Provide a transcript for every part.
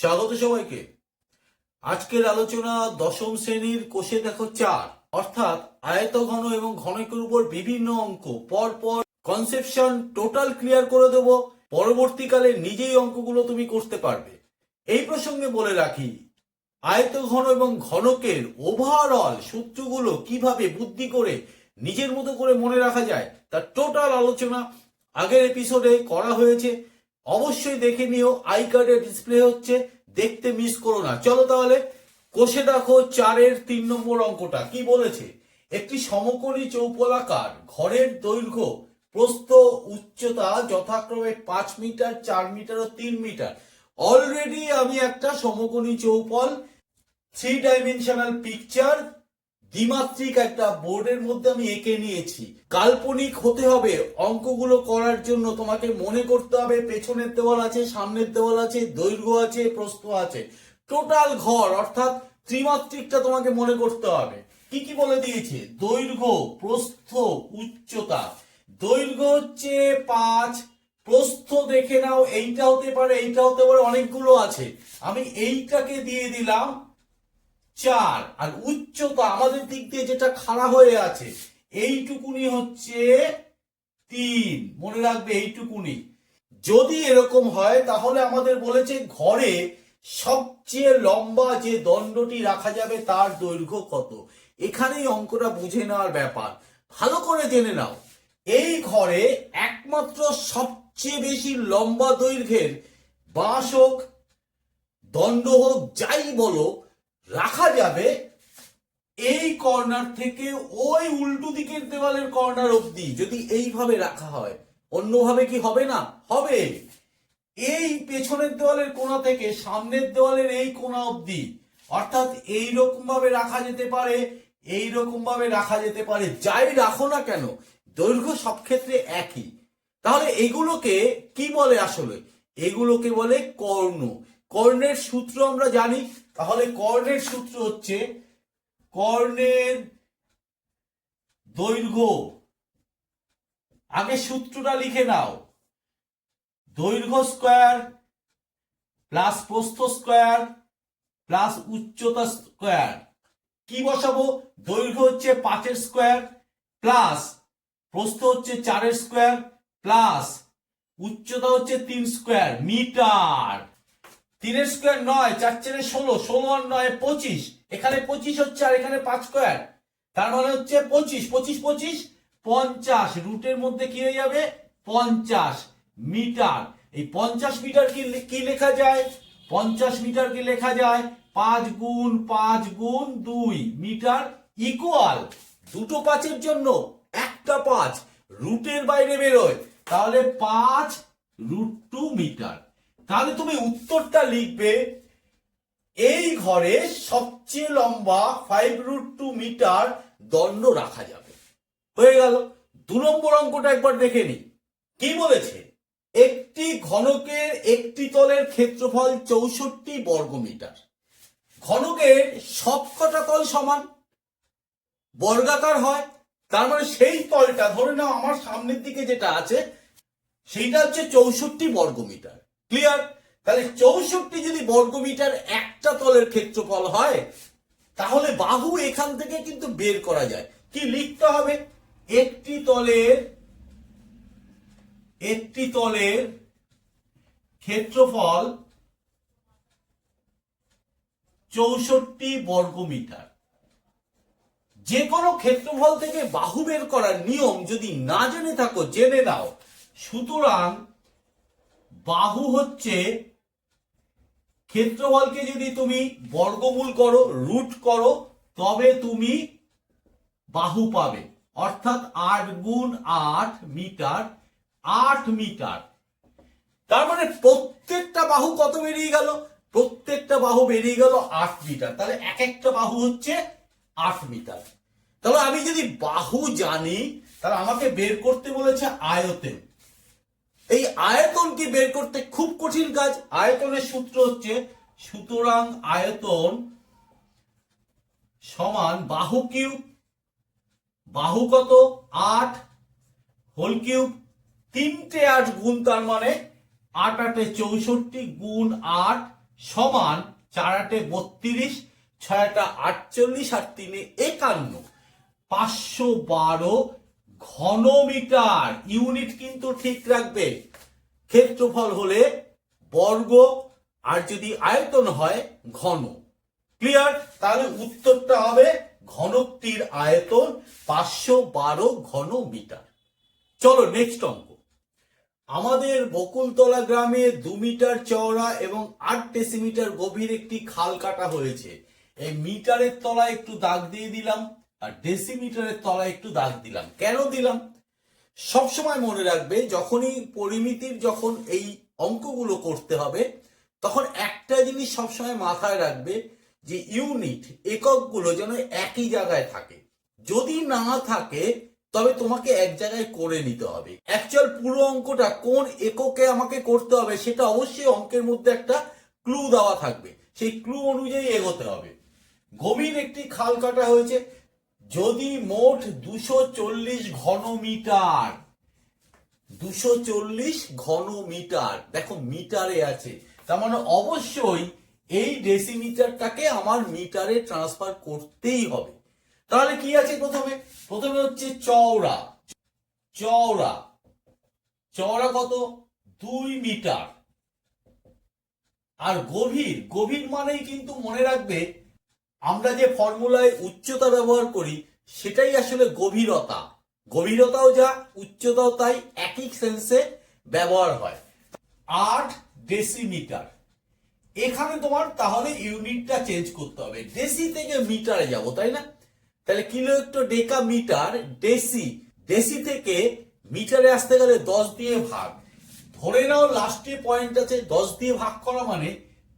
স্বাগত সবাইকে। আজকের আলোচনা দশম শ্রেণির কোষে দেখো চার। অর্থাৎ আয়ত ঘন এবং ঘনকের উপর বিভিন্ন অঙ্ক। পর পর কনসেপশন টোটাল ক্লিয়ার করে দেব। পরবর্তীকালে নিজেই অঙ্কগুলো তুমি করতে পারবে। এই প্রসঙ্গে বলে রাখি আয়ত ঘন এবং ঘনকের ওভারঅল সূত্রগুলো কীভাবে বুদ্ধি করে নিজের মতো করে মনে রাখা যায় তার টোটাল আলোচনা আগের এপিসোডে করা হয়েছে। অবশ্যই দেখে নিও আই কার্ডের ডিসপ্লে হচ্ছে, দেখতে মিস করো না। চলো তাহলে, কোষে দেখো চারের তিন নম্বর অঙ্কটা। কি বলেছে? একটি সমকোণী চৌপলাকার ঘরের দৈর্ঘ্য, প্রস্থ, উচ্চতা যথাক্রমে পাঁচ মিটার, চার মিটার ও তিন মিটার। অলরেডি আমি একটা সমকোণী চৌপল থ্রি ডাইমেনশনাল পিকচার দ্বিমাত্রিক একটা বোর্ডের মধ্যে আমি এঁকে নিয়েছি। কাল্পনিক হতে হবে, অঙ্কগুলো করার জন্য তোমাকে মনে করতে হবে, পেছনের দেওয়াল আছে, সামনের দেওয়াল আছে, দৈর্ঘ্য আছে, প্রস্থ আছে। টোটাল ঘর, অর্থাৎ ত্রিমাত্রিকটা তোমাকে মনে করতে হবে। কি কি বলে দিয়েছে? দৈর্ঘ্য, প্রস্থ, উচ্চতা। দৈর্ঘ্য হচ্ছে পাঁচ, প্রস্থ দেখে নাও, এইটা হতে পারে, এইটা হতে পারে, অনেকগুলো আছে। আমি এইটাকে দিয়ে দিলাম চার আর উচ্চতা আমাদের দিক দিয়ে যেটা খাড়া হয়ে আছে, এইটুকুনি হচ্ছে তিন। মনে রাখবে এইটুকুনি। যদি এরকম হয়, তাহলে আমাদের বলেছে ঘরে সবচেয়ে লম্বা যে দণ্ডটি রাখা যাবে তার দৈর্ঘ্য কত? এখানেই অঙ্কটা বুঝে নেওয়ার ব্যাপার। ভালো করে জেনে নাও। এই ঘরে একমাত্র সবচেয়ে বেশি লম্বা দৈর্ঘ্যের বাঁশ হোক দণ্ড হোক, যাই বলো রাখা যাবে এই কর্নার থেকে ওই উল্টো দিকের দেওয়ালের কর্নার অবধি, যদি এইভাবে রাখা হয়। অন্যভাবে কি হবে না? হবে। এই পেছনের দেওয়ালের কোণা থেকে সামনের দেওয়ালের এই কোণা অবধি, অর্থাৎ এই রকম ভাবে রাখা যেতে পারে এই রকম ভাবে রাখা যেতে পারে, যাই রাখো না কেন, দৈর্ঘ্য সব ক্ষেত্রে একই। তাহলে এগুলোকে কি বলে আসলে? এগুলোকে বলে কর্ণ। কর্ণের সূত্র আমরা জানি তাহলে কর্ণের সূত্র হচ্ছে কর্ণের দৈর্ঘ্য। আগে সূত্রটা লিখে নাও। দৈর্ঘ্য স্কোয়ার প্লাস প্রস্থ স্কোয়ার প্লাস উচ্চতা স্কোয়ার। কি বসাবো? দৈর্ঘ্য হচ্ছে পাঁচের স্কোয়ার প্লাস প্রস্থ হচ্ছে চারের স্কোয়ার প্লাস উচ্চতা হচ্ছে তিন স্কোয়ার মিটার। তিনের স্কোয়ার নয়, চার চারে ষোলো ষোলো আর নয় পঁচিশ। এখানে পঁচিশ হচ্ছে আর এখানে পাঁচ স্কোয়ার তার মানে হচ্ছে পঁচিশ পঁচিশ পঁচিশ, পঞ্চাশ। রুটের মধ্যে কি হয়ে যাবে? পঞ্চাশ মিটার। এই পঞ্চাশ মিটার কি কি লেখা যায়? পঞ্চাশ মিটার কি লেখা যায়? পাঁচ গুণ পাঁচ গুণ দুই মিটার ইকুয়াল দুটো পাঁচের জন্য একটা পাঁচ। রুটের বাইরে বেরোয়। তাহলে পাঁচ রুট টু মিটার। তাহলে তুমি উত্তরটা লিখবে, এই ঘরে সবচেয়ে লম্বা ফাইভ রুট টু মিটার দণ্ড রাখা যাবে। হয়ে গেল। দু নম্বর অঙ্কটা একবার দেখে নি কি বলেছে? একটি ঘনকের একটি তলের ক্ষেত্রফল চৌষট্টি বর্গমিটার ঘনকের সবকটা তল সমান, বর্গাকার হয়, তার মানে সেই তলটা, ধরে নাও আমার সামনের দিকে যেটা আছে, সেইটা হচ্ছে চৌষট্টি বর্গমিটার ক্লিয়ার তাহলে চৌষট্টি যদি বর্গমিটার একটা তলের ক্ষেত্রফল হয়, তাহলে বাহু এখান থেকে কিন্তু বের করা যায়। কি লিখতে হবে? একটি তলের একটি তলের ক্ষেত্রফল চৌষট্টি বর্গমিটার। যে কোনো ক্ষেত্রফল থেকে বাহু বের করার নিয়ম যদি না জেনে থাকো, জেনে নাও। সুতরাং বাহু হচ্ছে ক্ষেত্রফলকে যদি তুমি বর্গমূল করো, রুট করো, তবে তুমি বাহু পাবে। অর্থাৎ আট গুণ আট মিটার আট মিটার। তার মানে প্রত্যেকটা বাহু কত বেরিয়ে গেল? প্রত্যেকটা বাহু বেরিয়ে গেল আট মিটার। তাহলে এক একটা বাহু হচ্ছে আট মিটার। তাহলে আমি যদি বাহু জানি, তাহলে আমাকে বের করতে বলেছে আয়তন। এই আয়তন কি বের করতে খুব কঠিন কাজ। আয়তনের সূত্র হচ্ছে, সুতরাং আয়তন সমান বাহু কিউব, বাহু কত? আট, হোল কিউব। তিনটে আট গুণ তার মানে আট আটে চৌষট্টি গুণ আট সমান চার আটে বত্রিশ, ছয় আটা আটচল্লিশ আর তিনে একান্ন। পাঁচশো বারো ঘনমিটার ইউনিট কিন্তু ঠিক রাখবে। ক্ষেত্রফল হলে বর্গ, আর যদি আয়তন হয়, ঘন। ক্লিয়ার তাহলে উত্তরটা হবে ঘনকটির আয়তন পাঁচশো বারো ঘন মিটার চলো নেক্সট অঙ্ক। আমাদের বকুলতলা গ্রামে দু মিটার চওড়া এবং আট ডেসিমিটার গভীর একটি খাল কাটা হয়েছে। এই মিটারের তলায় একটু দাগ দিয়ে দিলাম। আর ডেসিমিটারের তলায় একটু দাগ দিলাম। কেন দিলাম? সবসময় মনে রাখবে, যখনই পরিমিতির যখন এই অঙ্কগুলো করতে হবে, তখন একটা জিনিস সবসময় মাথায় রাখবে যে ইউনিট এককগুলো যেন একই জায়গায় থাকে। যদি না থাকে, তবে তোমাকে এক জায়গায় করে নিতে হবে। অ্যাকচুয়াল পুরো অঙ্কটা কোন এককে আমাকে করতে হবে, সেটা অবশ্যই অঙ্কের মধ্যে একটা ক্লু দেওয়া থাকবে। সেই ক্লু অনুযায়ী এগোতে হবে। গভীর একটি খাল কাটা হয়েছে যদি মোট দুশো চল্লিশ ঘন মিটার দুশো চল্লিশ ঘন মিটার দেখো মিটারে আছে, তার মানে অবশ্যই এই ডেসিমিটারটাকে আমার মিটারে ট্রান্সফার করতেই হবে। তাহলে কি আছে প্রথমে? প্রথমে হচ্ছে চওড়া। চওড়া। চওড়া কত? দুই মিটার। আর গভীর। গভীর মানেই কিন্তু মনে রাখবে আমরা যে ফর্মুলায় উচ্চতা ব্যবহার করি, সেটাই আসলে গভীরতা। গভীরতাও যা, উচ্চতাও তাই একই সেন্সে ব্যবহার হয়। আট ডেসিমিটার এখানে তোমার তাহলে ইউনিটটা চেঞ্জ করতে হবে। ডেসি থেকে মিটারে যাব, তাই না? তাহলে কিলো একটু ডেকা মিটার ডেসি ডেসি থেকে মিটারে আসতে গেলে দশ দিয়ে ভাগ। ধরে নাও লাস্টে পয়েন্ট আছে, দশ দিয়ে ভাগ করা মানে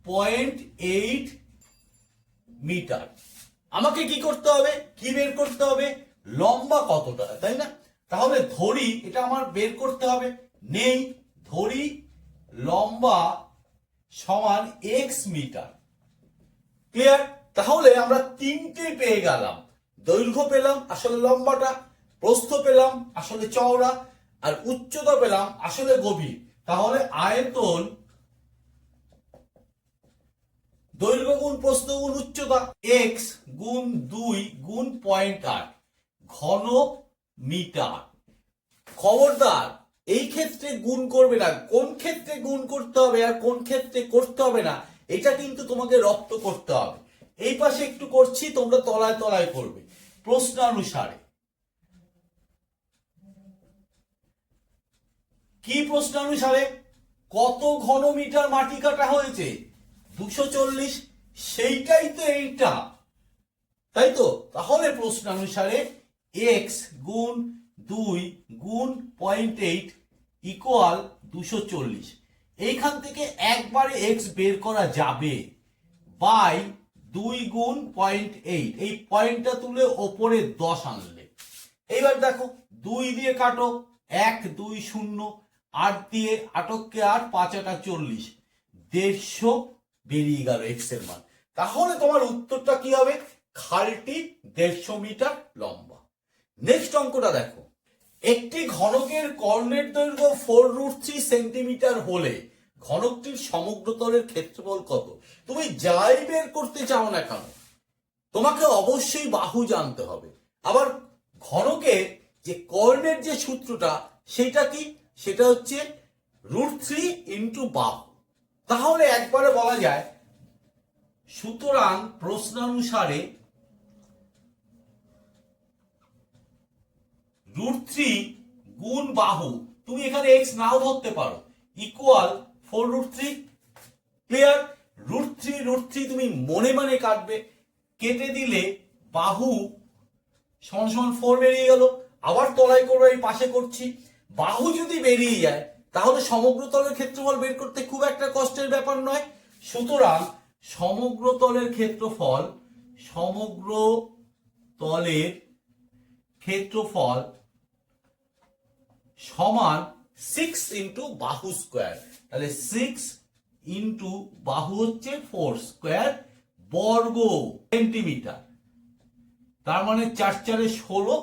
পয়েন্ট এইট মিটার। আমাকে কি করতে হবে? কি বের করতে হবে? লম্বা কতটা, তাই না? তাহলে ধরি, এটা আমার বের করতে হবে। নেই, ধরি, লম্বা সমান এক্স মিটার। ক্লিয়ার তাহলে আমরা তিনটে পেয়ে গেলাম। দৈর্ঘ্য পেলাম, আসলে লম্বাটা। প্রস্থ পেলাম, আসলে চওড়া। আর উচ্চতা পেলাম, আসলে গভীর। তাহলে আয়তন দৈর্ঘ্য গুণ প্রস্থ গুণ উচ্চতা এক্স গুণ দুই গুণ পয়েন্ট আট, ঘন মিটার। খবরদার, এই ক্ষেত্রে গুণ করবে না। কোন ক্ষেত্রে গুণ করতে হবে আর কোন ক্ষেত্রে করতে হবে না, এটা কিন্তু তোমাকে রপ্ত করতে হবে। এই পাশে একটু করছি, তোমরা তলায় তলায় করবে। প্রশ্নানুসারে। কি প্রশ্নানুসারে? কত ঘন মিটার মাটি কাটা হয়েছে? দুশো চল্লিশ, সেইটাই তো এইটা। তাই তো? তাহলে প্রশ্ন অনুসারে এক্স গুণ দুই গুণ পয়েন্ট এইট ইকুয়াল দুশো চল্লিশ। এইখান থেকে একবারে এক্স বের করা যাবে বাই দুই গুণ পয়েন্ট এইট। এই পয়েন্টটা তুলে ওপরে দশ আনলে। এইবার দেখো, দুই দিয়ে কাটো, এক, দুই, শূন্য, আট দিয়ে আটককে আট, পাঁচ, আটা, চল্লিশ। দেড়শো বেরিয়ে গেল এক্সের মান তাহলে তোমার উত্তরটা কি হবে? খালটি দেড়শো মিটার লম্বা। নেক্সট অঙ্কটা দেখো। একটি ঘনকের কর্ণের দৈর্ঘ্য ফোর রুট থ্রি সেন্টিমিটার হলে ঘনকটির সমগ্র তলের ক্ষেত্রফল কত? তুমি যাই বের করতে চাও না কেন, তোমাকে অবশ্যই বাহু জানতে হবে। আবার ঘনকের যে কর্ণের যে সূত্রটা, সেটা কি? সেটা হচ্ছে রুট থ্রি ইন্টু বাহু। তাহলে একবারে বলা যায়, সুতরাং প্রশ্নানুসারে রুট থ্রি গুণ বাহু, তুমি এখানে এক্স নাও ধরতে পারো equal four root three clear root three root three তুমি মনে মনে কাটবে, কেটে দিলে বাহু সমান সমান ফোর বেরিয়ে গেল, আবার তলায় করব এই পাশে করছি, বাহু যদি বেরিয়ে যায় তাহলে সমগ্র তলের ক্ষেত্রফল বের করতে খুব একটা কষ্টের ব্যাপার নয়। সুতরাং সমগ্র তলের ক্ষেত্রফল, সমগ্র তলের ক্ষেত্রফল সমান সিক্স ইন্টু বাহু স্কোয়ার তাহলে সিক্স ইন্টু বাহু হচ্ছে ফোর স্কোয়ার বর্গ সেন্টিমিটার তার মানে চার চারে ষোলো,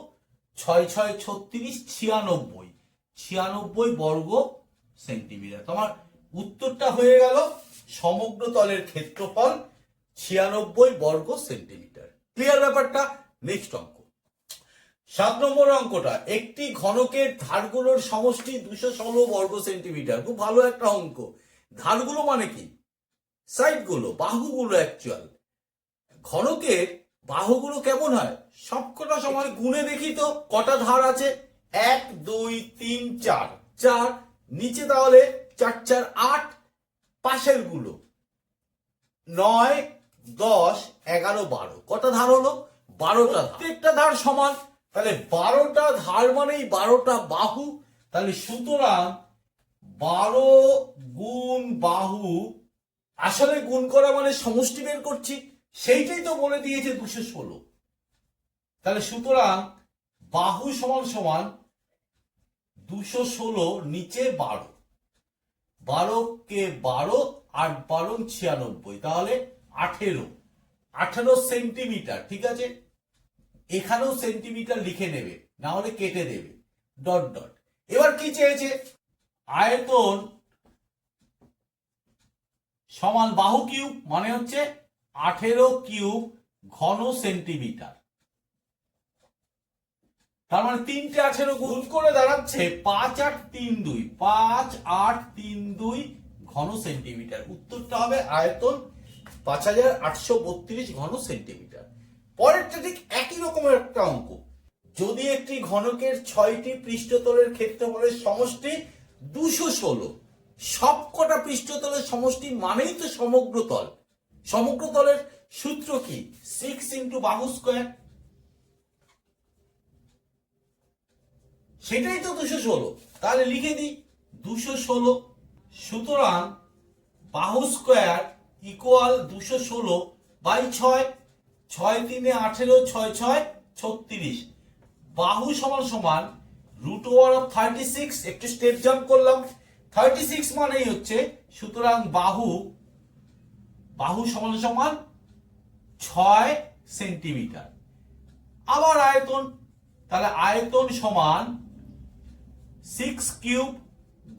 ছয় ছয় ছত্রিশ, ছিয়ানব্বই। ছিয়ানব্বই বর্গ সেন্টিমিটার। তোমার উত্তরটা হয়ে গেল সমগ্র তলের ক্ষেত্রফল ছিয়ানব্বই বর্গ সেন্টিমিটার। ক্লিয়ার ব্যাপারটা? নেক্সট অঙ্ক। সাত নম্বর অঙ্কটা, একটি ঘনকের ধারগুলোর সমষ্টি দুশো ষোলো বর্গ সেন্টিমিটার। খুব ভালো একটা অঙ্ক। ধারগুলো মানে কি? সাইডগুলো, বাহুগুলো অ্যাকচুয়াল ঘনকের বাহুগুলো কেমন হয়? সবকটা সমান গুণে দেখি তো, কটা ধার আছে? এক দুই তিন চার। চার নিচে তাহলে চার চার আট পাশেরগুলো। নয় দশ এগারো বারো। কটা ধার হলো? বারোটা প্রত্যেকটা ধার সমান। তাহলে বারোটা ধার মানেই বারোটা বাহু। তাহলে সুতরাং বারো গুণ বাহু আসলে গুণ করা মানে সমষ্টি বের করছি। সেইটাই তো বলে দিয়েছে দুশো ষোলো। তাহলে সুতরাং বাহু সমান সমান দুশো ষোলো, নিচে বারো। বারো কে বারো আট বারো ছিয়ানব্বই, তাহলে আঠেরো। আঠেরো সেন্টিমিটার, ঠিক আছে? এখানেও সেন্টিমিটার লিখে নেবে, না হলে কেটে দেবে। Dot dot. এবার কি চেয়েছে? আয়তন সমান বাহু কিউব মানে হচ্ছে আঠেরো কিউব ঘন সেন্টিমিটার। তার মানে তিনটে আঠেরো গুণ করে দাঁড়াচ্ছে। পাঁচ আট তিন দুই। পাঁচ আট তিন দুই ঘন সেন্টিমিটার। উত্তরটা হবে আয়তন পাঁচ হাজার আটশো বত্রিশ ঘন সেন্টিমিটার। পরেরটা ঠিক একই রকমের একটা অঙ্ক। যদি একটি ঘনকের ছয়টি পৃষ্ঠতলের ক্ষেত্রফলের সমষ্টি দুশো ষোলো, সবকটা পৃষ্ঠতলের সমষ্টি মানেই তো সমগ্র তল। সমগ্র তলের সূত্র কি? সিক্স ইন্টু বাহু স্কোয়ার সেটাই তো দুশো ষোলো। তাহলে লিখে দিই, দুশো ষোলো। সুতরাং বাহু স্কোয়ার ইকুয়াল দুশো ষোলো বাই ছয় ছয় তিনে আঠেরো, ছয় ছয়, ছত্রিশ। বাহু সমান সমান root over of thirty six একটু স্টেপ জাম্প করলাম। থার্টি সিক্স মানেই হচ্ছে, সুতরাং বাহু বাহু সমান সমান ছয় সেন্টিমিটার আবার আয়তন, তাহলে আয়তন সমান সিক্স কিউব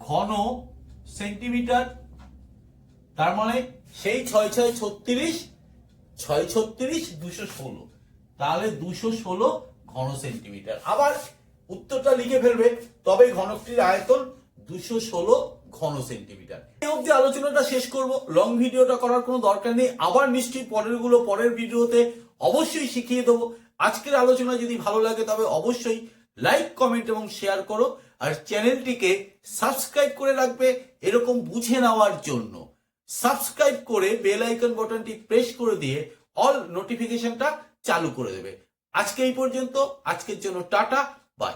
ঘন সেন্টিমিটার তার মানে সেই ছয় ছয় ছত্রিশ ছয় ছত্রিশ দুশো ষোলো। তাহলে দুশো ষোলো ঘন সেন্টিমিটার আবার উত্তরটা লিখে ফেলবে তবে ঘনকটির আয়তন দুশো ষোলো ঘন সেন্টিমিটার এই অবধি আলোচনাটা শেষ করব। লং ভিডিওটা করার কোনো দরকার নেই। আবার নিশ্চয়ই পরেরগুলো পরের ভিডিওতে অবশ্যই শিখিয়ে দেবো। আজকের আলোচনা যদি ভালো লাগে, তবে অবশ্যই লাইক কমেন্ট এবং শেয়ার করো। আর চ্যানেলটিকে সাবস্ক্রাইব করে রাখবে এরকম বুঝে নেওয়ার জন্য। সাবস্ক্রাইব করে বেল আইকন বটনটি প্রেস করে দিয়ে অল নোটিফিকেশনটা চালু করে দেবে। আজকে এই পর্যন্ত। আজকের জন্য টাটা, বাই।